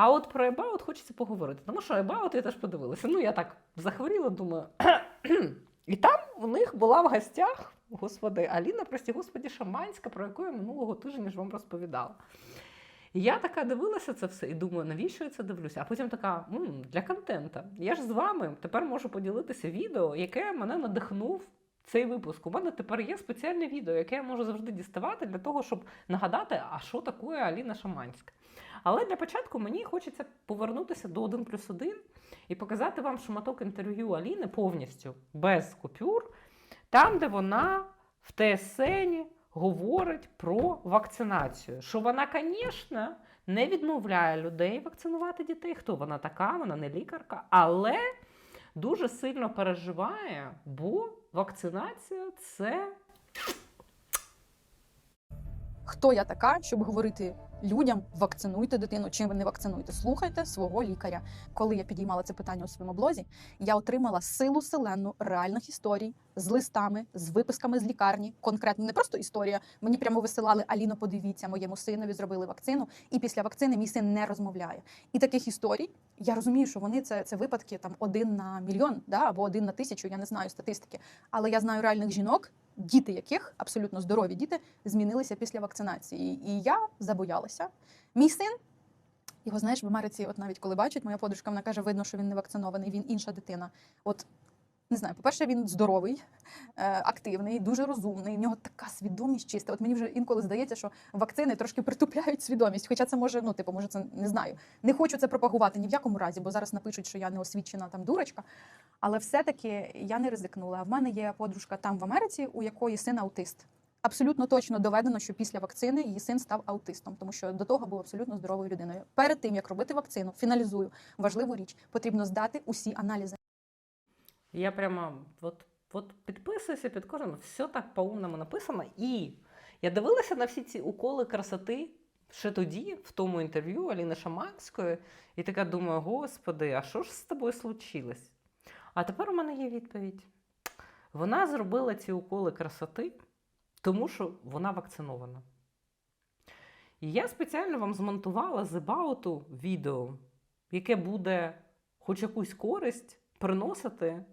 А от про Ебаут хочеться поговорити. Тому що Ебаут я теж подивилася. Ну, я так захворіла, думаю. І там у них була в гостях, господи, Аліна, прості господі, Шаманська, про яку я минулого тижня ж вам розповідала. І я така дивилася це все і думаю, навіщо я це дивлюся? А потім така, «М, для контента. Я ж з вами тепер можу поділитися відео, яке мене надихнув цей випуск. У мене тепер є спеціальне відео, яке я можу завжди діставати для того, щоб нагадати, а що таке Аліна Шаманська. Але для початку мені хочеться повернутися до 1 плюс 1 і показати вам шматок інтерв'ю Аліни повністю без купюр, там, де вона в ТСН говорить про вакцинацію. Що вона, звісно, не відмовляє людей вакцинувати дітей. Хто вона така? Вона не лікарка, але дуже сильно переживає, бо вакцинація це Хто я така, щоб говорити людям вакцинуйте дитину, чим ви не вакцинуєте? Слухайте свого лікаря. Коли я підіймала це питання у своєму блозі, я отримала силу селену реальних історій з листами, з виписками з лікарні. Конкретно не просто історія. Мені прямо висилали Аліно, подивіться, моєму синові зробили вакцину, і після вакцини мій син не розмовляє. І таких історій я розумію, що вони це, це випадки там один на мільйон, да або один на тисячу. Я не знаю статистики, але я знаю реальних жінок, діти яких абсолютно здорові діти змінилися після вакцинації. І я забоялася. Мій син. Його знаєш в Америці, от навіть коли бачить, моя подружка вона каже, видно, що він не вакцинований, він інша дитина. От не знаю, по-перше, він здоровий, е, активний, дуже розумний. В нього така свідомість чиста. От мені вже інколи здається, що вакцини трошки притупляють свідомість. Хоча це може, ну типу, може, це не знаю. Не хочу це пропагувати ні в якому разі, бо зараз напишуть, що я неосвічена там дурочка. Але все-таки я не ризикнула. В мене є подружка там в Америці, у якої син аутист. Абсолютно точно доведено, що після вакцини її син став аутистом, тому що до того був абсолютно здоровою людиною. Перед тим як робити вакцину, фіналізую важливу річ, потрібно здати усі аналізи. Я прямо от, от підписуюся під кожним, все так по-умному написано. І я дивилася на всі ці уколи красоти ще тоді, в тому інтерв'ю Аліни Шаманської, і така думаю, господи, а що ж з тобою случилось? А тепер у мене є відповідь. Вона зробила ці уколи красоти, тому що вона вакцинована. І я спеціально вам змонтувала з відео, яке буде хоч якусь користь приносити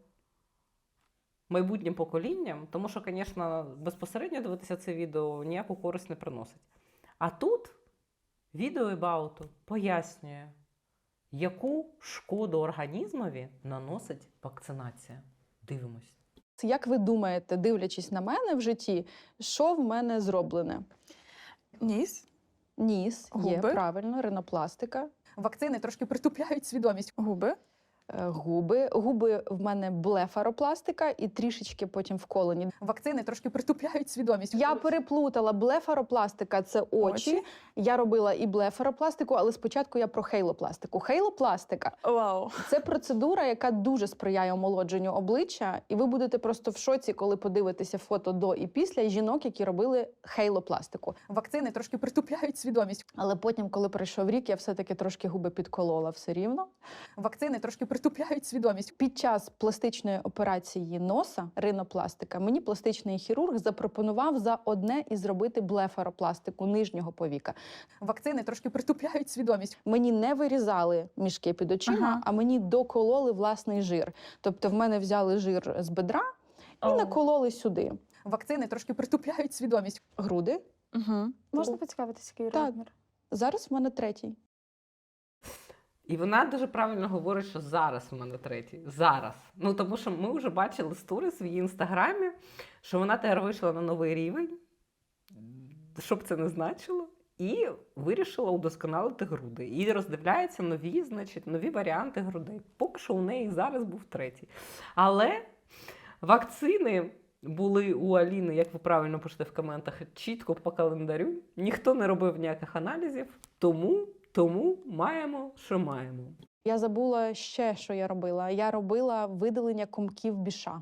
майбутнім поколінням, тому що, звісно, безпосередньо дивитися це відео ніяку користь не приносить. А тут відео Ебауту пояснює, яку шкоду організмові наносить вакцинація. Дивимось. Як ви думаєте, дивлячись на мене в житті, що в мене зроблене? Ніс, Ніс є правильно, ринопластика, Вакцини трошки притупляють свідомість. губи, губи. Губи в мене блефаропластика і трішечки потім вколені. Вакцини трошки притупляють свідомість. Я переплутала блефаропластика це очі. Очі. Я робила і блефаропластику, але спочатку я про хейлопластику. Хейлопластика вау. це процедура, яка дуже сприяє омолодженню обличчя, і ви будете просто в шоці, коли подивитеся фото до і після жінок, які робили хейлопластику. Вакцини трошки притупляють свідомість. Але потім, коли пройшов рік, я все-таки трошки губи підколола все рівно. Вакцини трошки притупляють свідомість. Під час пластичної операції носа, ринопластика, мені пластичний хірург запропонував за одне і зробити блефаропластику нижнього повіка. Вакцини трошки притупляють свідомість. Мені не вирізали мішки під очима, Ага. а мені докололи власний жир. Тобто в мене взяли жир з бедра і О. накололи сюди. Вакцини трошки притупляють свідомість. Груди. Угу. Можна поцікавитися, який Так. розмір? Зараз в мене третій. І вона дуже правильно говорить, що зараз в мене третій. Зараз. Ну тому що ми вже бачили сторіс в її інстаграмі, що вона тепер вийшла на новий рівень, що б це не значило, і вирішила удосконалити груди. І роздивляється нові, значить, нові варіанти грудей. Поки що у неї зараз був третій. Але вакцини. Були у Аліни, як ви правильно пишете в коментах, чітко по календарю. Ніхто не робив ніяких аналізів, тому, тому маємо, що маємо. Я забула ще, що я робила. Я робила видалення комків біша.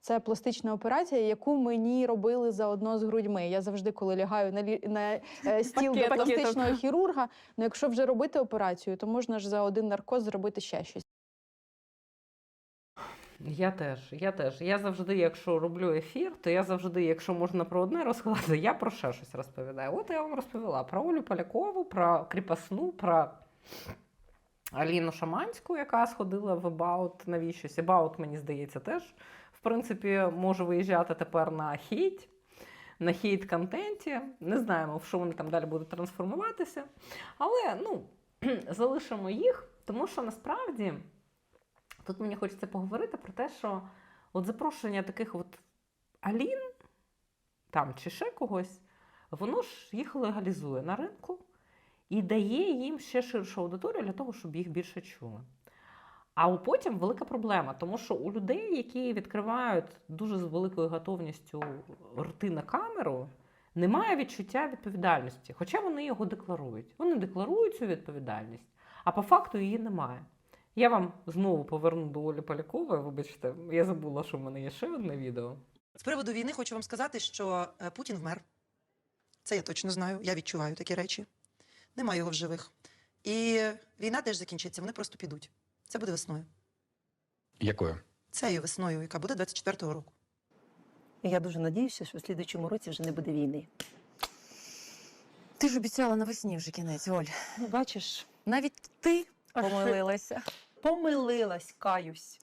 Це пластична операція, яку мені робили заодно з грудьми. Я завжди, коли лягаю на, лі... на е, стіл до пластичного хірурга, ну якщо вже робити операцію, то можна ж за один наркоз зробити ще щось. Я теж, я теж. Я завжди, якщо роблю ефір, то я завжди, якщо можна про одне розказати, я про ще щось розповідаю. От я вам розповіла про Олю Полякову, про кріпосну, про Аліну Шаманську, яка сходила в About навіщось. About, мені здається, теж в принципі може виїжджати тепер на хейт, на хейт-контенті. Не знаємо, в що вони там далі будуть трансформуватися. Але ну, залишимо їх, тому що насправді тут мені хочеться поговорити про те, що от запрошення таких от Алін там чи ще когось, воно ж їх легалізує на ринку і дає їм ще ширшу аудиторію для того, щоб їх більше чули. А потім велика проблема, тому що у людей, які відкривають дуже з великою готовністю рти на камеру, немає відчуття відповідальності, хоча вони його декларують. Вони декларують цю відповідальність, а по факту її немає. Я вам знову поверну до Олі Полякової. Вибачте, я забула, що в мене є ще одне відео. З приводу війни хочу вам сказати, що е, Путін вмер. Це я точно знаю. Я відчуваю такі речі. Немає його в живих. І війна теж закінчиться, вони просто підуть. Це буде весною. Якою? Цією весною, яка буде 24-го року. Я дуже надіюся, що в слідуючому році вже не буде війни. Ти ж обіцяла навесні вже кінець, Оль. Ну, бачиш, Навіть ти помилилася. помилилась, каюсь.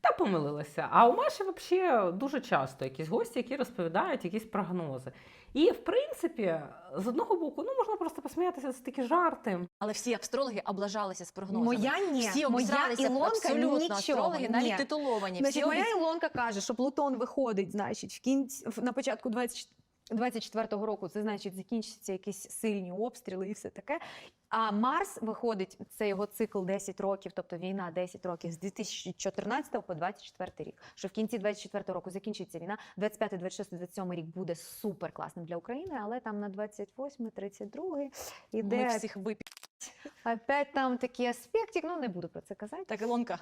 Та помилилася. А у Маші взагалі дуже часто якісь гості, які розповідають якісь прогнози. І, в принципі, з одного боку, ну можна просто посміятися це такі жарти. Але всі астрологи облажалися з прогнозами. Моя ні. всі моя Ілонка абсолютно нічого. астрологи, навіть Ні. титуловані. Значить, всі моя обіц- Ілонка каже, що Плутон виходить, значить, в кінці на початку 20 24-го року, це значить закінчаться якісь сильні обстріли і все таке. А Марс виходить, це його цикл 10 років, тобто війна 10 років з 2014 по 24 рік. Що в кінці 24 року закінчиться війна, 25, 26, 27 рік буде супер класним для України, але там на 28, 32 Ми іде всіх випі... опять там такий аспектик, ну не буду про це казати. Так, Ілонка,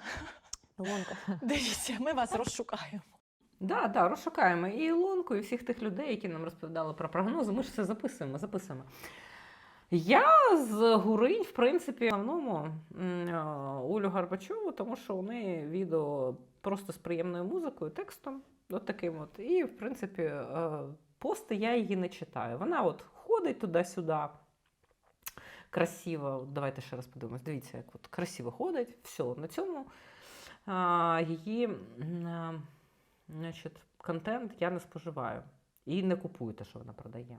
Ілонка. дивіться, ми вас розшукаємо. Да, да, розшукаємо і Ілонку, і всіх тих людей, які нам розповідали про прогнози. Ми ж все записуємо, записуємо. Я з Гуринь, в принципі, в основному е, Олю Гарбачову, тому що у неї відео просто з приємною музикою, текстом, от таким от. І, в принципі, е, пости я її не читаю. Вона от ходить туди-сюди. Красиво, давайте ще раз подивимось. Дивіться, як от красиво ходить. Все, на цьому а, її а, значить, контент я не споживаю і не купую те, що вона продає.